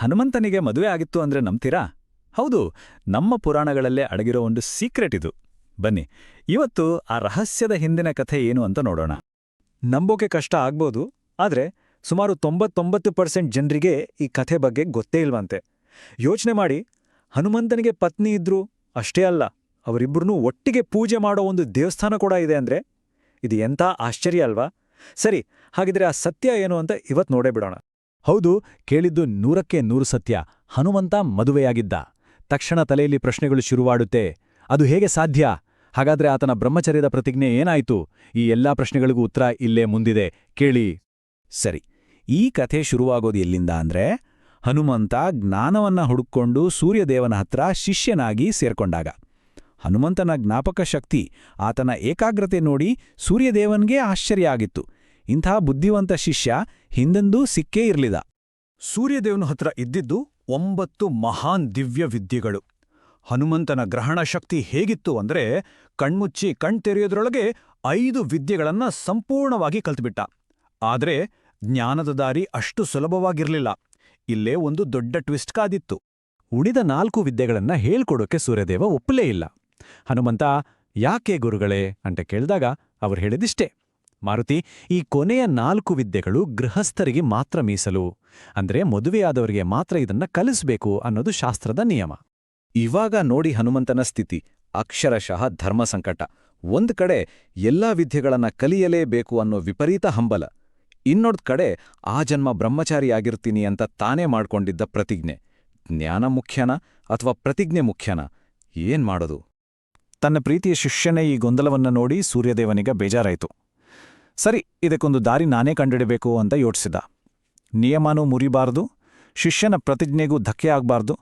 ಹನುಮಂತನಿಗೆ ಮದುವೆ ಆಗಿತ್ತು ಅಂದ್ರೆ ನಂಬ್ತೀರಾ? ಹೌದು, ನಮ್ಮ ಪುರಾಣಗಳಲ್ಲೇ ಅಡಗಿರೋ ಒಂದು ಸೀಕ್ರೆಟ್ ಇದು. ಬನ್ನಿ, ಇವತ್ತು ಆ ರಹಸ್ಯದ ಹಿಂದಿನ ಕಥೆ ಏನು ಅಂತ ನೋಡೋಣ. ನಂಬೋಕೆ ಕಷ್ಟ ಆಗ್ಬೋದು, ಆದ್ರೆ ಸುಮಾರು ತೊಂಬತ್ತೊಂಬತ್ತು ಪರ್ಸೆಂಟ್ ಜನರಿಗೆ ಈ ಕಥೆ ಬಗ್ಗೆ ಗೊತ್ತೇ ಇಲ್ವಂತೆ. ಯೋಚನೆ ಮಾಡಿ, ಹನುಮಂತನಿಗೆ ಪತ್ನಿ ಇದ್ರು ಅಷ್ಟೇ ಅಲ್ಲ ಅವರಿಬ್ಬರನ್ನೂ ಒಟ್ಟಿಗೆ ಪೂಜೆ ಮಾಡೋ ಒಂದು ದೇವಸ್ಥಾನ ಕೂಡ ಇದೆ ಅಂದ್ರೆ ಇದು ಎಂಥ ಆಶ್ಚರ್ಯ ಅಲ್ವಾ? ಸರಿ, ಹಾಗಿದ್ರೆ ಆ ಸತ್ಯ ಏನು ಅಂತ ಇವತ್ತು ನೋಡೇ ಬಿಡೋಣ. ಹೌದು, ಕೇಳಿದ್ದು ನೂರಕ್ಕೆ ನೂರು ಸತ್ಯ. ಹನುಮಂತ ಮದುವೆಯಾಗಿದ್ದ. ತಕ್ಷಣ ತಲೆಯಲ್ಲಿ ಪ್ರಶ್ನೆಗಳು ಶುರುವಾಡುತ್ತೆ. ಅದು ಹೇಗೆ ಸಾಧ್ಯ? ಹಾಗಾದ್ರೆ ಆತನ ಬ್ರಹ್ಮಚರ್ಯದ ಪ್ರತಿಜ್ಞೆ ಏನಾಯ್ತು? ಈ ಎಲ್ಲಾ ಪ್ರಶ್ನೆಗಳಿಗೂ ಉತ್ತರ ಇಲ್ಲೇ ಮುಂದಿದೆ. ಕೇಳಿ. ಸರಿ. ಈ ಕಥೆ ಶುರುವಾಗೋದು ಎಲ್ಲಿಂದ ಅಂದ್ರೆ, ಹನುಮಂತ ಜ್ಞಾನವನ್ನ ಹುಡುಕೊಂಡು ಸೂರ್ಯದೇವನ ಹತ್ರ ಶಿಷ್ಯನಾಗಿ ಸೇರ್ಕೊಂಡಾಗ. ಹನುಮಂತನ ಜ್ಞಾಪಕ ಶಕ್ತಿ, ಆತನ ಏಕಾಗ್ರತೆ ನೋಡಿ ಸೂರ್ಯದೇವನ್ಗೆ ಆಶ್ಚರ್ಯ ಆಗಿತ್ತು. ಇಂಥ ಬುದ್ಧಿವಂತ ಶಿಷ್ಯ ಹಿಂದೆಂದೂ ಸಿಕ್ಕೇ ಇರಲಿಲ್ಲ. ಸೂರ್ಯದೇವನ ಹತ್ರ ಇದ್ದಿದ್ದು ಒಂಬತ್ತು ಮಹಾನ್ ದಿವ್ಯ ವಿದ್ಯೆಗಳು ಹನುಮಂತನ ಗ್ರಹಣ ಶಕ್ತಿ ಹೇಗಿತ್ತು ಅಂದ್ರೆ ಕಣ್ಮುಚ್ಚಿ ಕಣ್ತೆರೆಯೋದ್ರೊಳಗೆ ಐದು ವಿದ್ಯೆಗಳನ್ನ ಸಂಪೂರ್ಣವಾಗಿ ಕಲ್ತ್ಬಿಟ್ಟ. ಆದರೆ ಜ್ಞಾನದ ದಾರಿ ಅಷ್ಟು ಸುಲಭವಾಗಿರಲಿಲ್ಲ. ಇಲ್ಲೇ ಒಂದು ದೊಡ್ಡ ಟ್ವಿಸ್ಟ್ ಕಾದಿತ್ತು. ಉಳಿದ ನಾಲ್ಕು ವಿದ್ಯೆಗಳನ್ನ ಹೇಳ್ಕೊಡೋಕೆ ಸೂರ್ಯದೇವ ಒಪ್ಪಲೇ ಇಲ್ಲ. ಹನುಮಂತ, ಯಾಕೆ ಗುರುಗಳೇ? ಅಂತ ಕೇಳಿದಾಗ ಅವರು ಹೇಳಿದಿಷ್ಟೇ. ಮಾರುತಿ, ಈ ಕೊನೆಯ ನಾಲ್ಕು ವಿದ್ಯೆಗಳು ಗೃಹಸ್ಥರಿಗೆ ಮಾತ್ರ ಮೀಸಲು. ಅಂದ್ರೆ ಮದುವೆಯಾದವರಿಗೆ ಮಾತ್ರ ಇದನ್ನ ಕಲಿಸಬೇಕು ಅನ್ನೋದು ಶಾಸ್ತ್ರದ ನಿಯಮ. ಇವಾಗ ನೋಡಿ ಹನುಮಂತನ ಸ್ಥಿತಿ. ಅಕ್ಷರಶಃ ಧರ್ಮ ಸಂಕಟ. ಒಂದು ಕಡೆ ಎಲ್ಲಾ ವಿದ್ಯೆಗಳನ್ನ ಕಲಿಯಲೇಬೇಕು ಅನ್ನೋ ವಿಪರೀತ ಹಂಬಲ. ಇನ್ನೊಂದು ಕಡೆ ಆ ಜನ್ಮ ಬ್ರಹ್ಮಚಾರಿಯಾಗಿರ್ತೀನಿ ಅಂತ ತಾನೇ ಮಾಡ್ಕೊಂಡಿದ್ದ ಪ್ರತಿಜ್ಞೆ. ಜ್ಞಾನ ಮುಖ್ಯನಾ ಅಥವಾ ಪ್ರತಿಜ್ಞೆ ಮುಖ್ಯನಾ? ಏನ್ ಮಾಡೋದು? ತನ್ನ ಪ್ರೀತಿಯ ಶಿಷ್ಯನೇ ಈ ಗೊಂದಲವನ್ನ ನೋಡಿ ಸೂರ್ಯದೇವನಿಗ ಬೇಜಾರಾಯಿತು. ಸರಿ, ಇದಕ್ಕೊಂದು ದಾರಿ ನಾನೇ ಕಂಡಿಡಬೇಕು ಅಂತ ಯೋಚಿಸಿದ. ನಿಯಮನೂ ಮುರಿಬಾರದು, ಶಿಷ್ಯನ ಪ್ರತಿಜ್ಞೆಗೂ ಧಕ್ಕೆ ಆಗಬಾರ್ದು,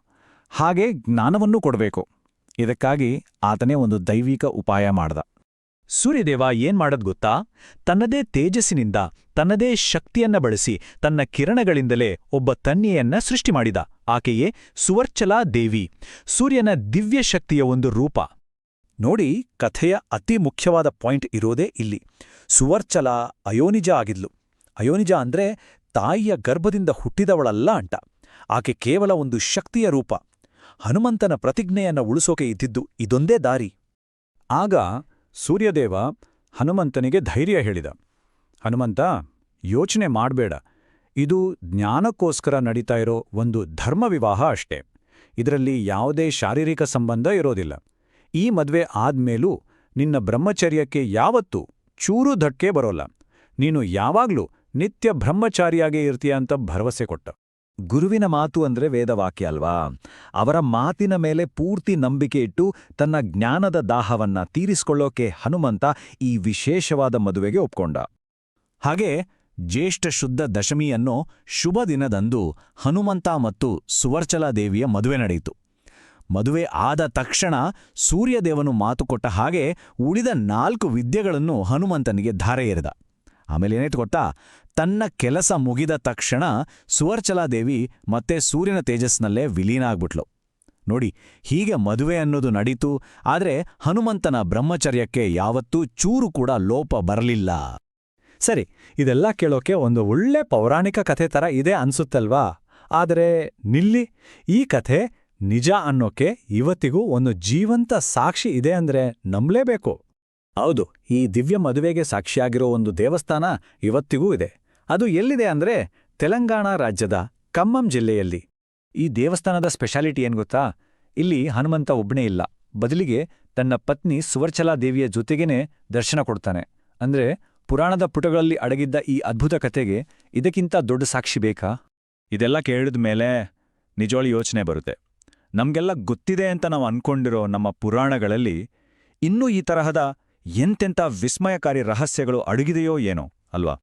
ಹಾಗೆ ಜ್ಞಾನವನ್ನೂ ಕೊಡಬೇಕು. ಇದಕ್ಕಾಗಿ ಆತನೇ ಒಂದು ದೈವಿಕ ಉಪಾಯ ಮಾಡ್ದ. ಸೂರ್ಯದೇವ ಏನ್ ಮಾಡದ್ ಗೊತ್ತಾ? ತನ್ನದೇ ತೇಜಸ್ಸಿನಿಂದ, ತನ್ನದೇ ಶಕ್ತಿಯನ್ನ ಬಳಸಿ, ತನ್ನ ಕಿರಣಗಳಿಂದಲೇ ಒಬ್ಬ ತನ್ನಿಯನ್ನ ಸೃಷ್ಟಿ ಮಾಡಿದ. ಆಕೆಯೇ ಸುವರ್ಚಲಾ ದೇವಿ, ಸೂರ್ಯನ ದಿವ್ಯ ಶಕ್ತಿಯ ಒಂದು ರೂಪ. ನೋಡಿ ಕಥೆಯ ಅತಿ ಮುಖ್ಯವಾದ ಪಾಯಿಂಟ್ ಇರೋದೇ ಇಲ್ಲಿ. ಸುವರ್ಚಲ ಅಯೋನಿಜ ಆಗಿದ್ಲು. ಅಯೋನಿಜ ಅಂದ್ರೆ ತಾಯಿಯ ಗರ್ಭದಿಂದ ಹುಟ್ಟಿದವಳಲ್ಲ ಅಂಟ ಆಕೆ ಕೇವಲ ಒಂದು ಶಕ್ತಿಯ ರೂಪ. ಹನುಮಂತನ ಪ್ರತಿಜ್ಞೆಯನ್ನ ಉಳಿಸೋಕೆ ಇದ್ದಿದ್ದು ಇದೊಂದೇ ದಾರಿ. ಆಗ ಸೂರ್ಯದೇವ ಹನುಮಂತನಿಗೆ ಧೈರ್ಯ ಹೇಳಿದ. ಹನುಮಂತ, ಯೋಚನೆ ಮಾಡಬೇಡ. ಇದು ಜ್ಞಾನಕ್ಕೋಸ್ಕರ ನಡೀತಾ ಇರೋ ಒಂದು ಧರ್ಮ ವಿವಾಹ ಅಷ್ಟೇ. ಇದರಲ್ಲಿ ಯಾವುದೇ ಶಾರೀರಿಕ ಸಂಬಂಧ ಇರೋದಿಲ್ಲ. ಈ ಮದ್ವೆ ಆದ್ಮೇಲೂ ನಿನ್ನ ಬ್ರಹ್ಮಚರ್ಯಕ್ಕೆ ಯಾವತ್ತೂ ಚೂರೂ ಧಕ್ಕೆ ಬರೋಲ್ಲ. ನೀನು ಯಾವಾಗ್ಲೂ ನಿತ್ಯ ಬ್ರಹ್ಮಚಾರಿಯಾಗೇ ಇರ್ತೀಯ ಅಂತ ಭರವಸೆ ಕೊಟ್ಟ. ಗುರುವಿನ ಮಾತು ಅಂದ್ರೆ ವೇದವಾಕ್ಯ ಅಲ್ವಾ? ಅವರ ಮಾತಿನ ಮೇಲೆ ಪೂರ್ತಿ ನಂಬಿಕೆ ಇಟ್ಟು ತನ್ನ ಜ್ಞಾನದ ದಾಹವನ್ನ ತೀರಿಸಿಕೊಳ್ಳೋಕೆ ಹನುಮಂತ ಈ ವಿಶೇಷವಾದ ಮದುವೆಗೆ ಒಪ್ಕೊಂಡ. ಹಾಗೆ ಜ್ಯೇಷ್ಠ ಶುದ್ಧ ದಶಮಿಯನ್ನು ಶುಭ ದಿನದಂದು ಹನುಮಂತ ಮತ್ತು ಸುವರ್ಚಲಾದೇವಿಯ ಮದುವೆ ನಡೆಯಿತು. ಮದುವೆ ಆದ ತಕ್ಷಣ ಸೂರ್ಯದೇವನು ಮಾತು ಕೊಟ್ಟ ಹಾಗೆ ಉಳಿದ ನಾಲ್ಕು ವಿದ್ಯೆಗಳನ್ನು ಹನುಮಂತನಿಗೆ ಧಾರೆ ಎರೆದ ಆಮೇಲೆ ಏನಾಯ್ತು ಗೊತ್ತಾ? ತನ್ನ ಕೆಲಸ ಮುಗಿದ ತಕ್ಷಣ ಸುವರ್ಚಲಾದೇವಿ ಮತ್ತೆ ಸೂರ್ಯನ ತೇಜಸ್ನಲ್ಲೇ ವಿಲೀನ ಆಗ್ಬಿಟ್ಲು ನೋಡಿ, ಹೀಗೆ ಮದುವೆ ಅನ್ನೋದು ನಡೀತು, ಆದ್ರೆ ಹನುಮಂತನ ಬ್ರಹ್ಮಚರ್ಯಕ್ಕೆ ಯಾವತ್ತೂ ಚೂರು ಕೂಡ ಲೋಪ ಬರಲಿಲ್ಲ. ಸರಿ, ಇದೆಲ್ಲ ಕೇಳೋಕೆ ಒಂದು ಒಳ್ಳೆ ಪೌರಾಣಿಕ ಕಥೆ ತರ ಇದೆ ಅನ್ಸುತ್ತಲ್ವಾ? ಆದರೆ ನಿಲ್ಲಿ, ಈ ಕಥೆ ನಿಜ ಅನ್ನೋಕೆ ಇವತ್ತಿಗೂ ಒಂದು ಜೀವಂತ ಸಾಕ್ಷಿ ಇದೆ ಅಂದ್ರೆ ನಂಬಲೇಬೇಕು. ಹೌದು, ಈ ದಿವ್ಯ ಮದುವೆಗೆ ಸಾಕ್ಷಿಯಾಗಿರೋ ಒಂದು ದೇವಸ್ಥಾನ ಇವತ್ತಿಗೂ ಇದೆ. ಅದು ಎಲ್ಲಿದೆ ಅಂದ್ರೆ ತೆಲಂಗಾಣ ರಾಜ್ಯದ ಕಮ್ಮಂ ಜಿಲ್ಲೆಯಲ್ಲಿ. ಈ ದೇವಸ್ಥಾನದ ಸ್ಪೆಷಾಲಿಟಿ ಏನ್ ಗೊತ್ತಾ? ಇಲ್ಲಿ ಹನುಮಂತ ಒಬ್ಬನೇ ಇಲ್ಲ. ಬದಲಿಗೆ ತನ್ನ ಪತ್ನಿ ಸುವರ್ಚಲಾ ದೇವಿಯ ಜೊತೆಗೇನೆ ದರ್ಶನ ಕೊಡ್ತಾನೆ. ಅಂದ್ರೆ ಪುರಾಣದ ಪುಟಗಳಲ್ಲಿ ಅಡಗಿದ್ದ ಈ ಅದ್ಭುತ ಕಥೆಗೆ ಇದಕ್ಕಿಂತ ದೊಡ್ಡ ಸಾಕ್ಷಿ ಬೇಕಾ? ಇದೆಲ್ಲ ಕೇಳಿದ ಮೇಲೆ ನಿಜೋಳಿ ಯೋಚನೆ ಬರುತ್ತೆ. ನಮ್ಗೆಲ್ಲ ಗೊತ್ತಿದೆ ಅಂತ ನಾವು ಅನ್ಕೊಂಡಿರೋ ನಮ್ಮ ಪುರಾಣಗಳಲ್ಲಿ ಇನ್ನೂ ಈ ತರಹದ ಎಂತೆಂಥ ವಿಸ್ಮಯಕಾರಿ ರಹಸ್ಯಗಳು ಅಡಗಿದೆಯೋ ಏನೋ, ಅಲ್ವಾ?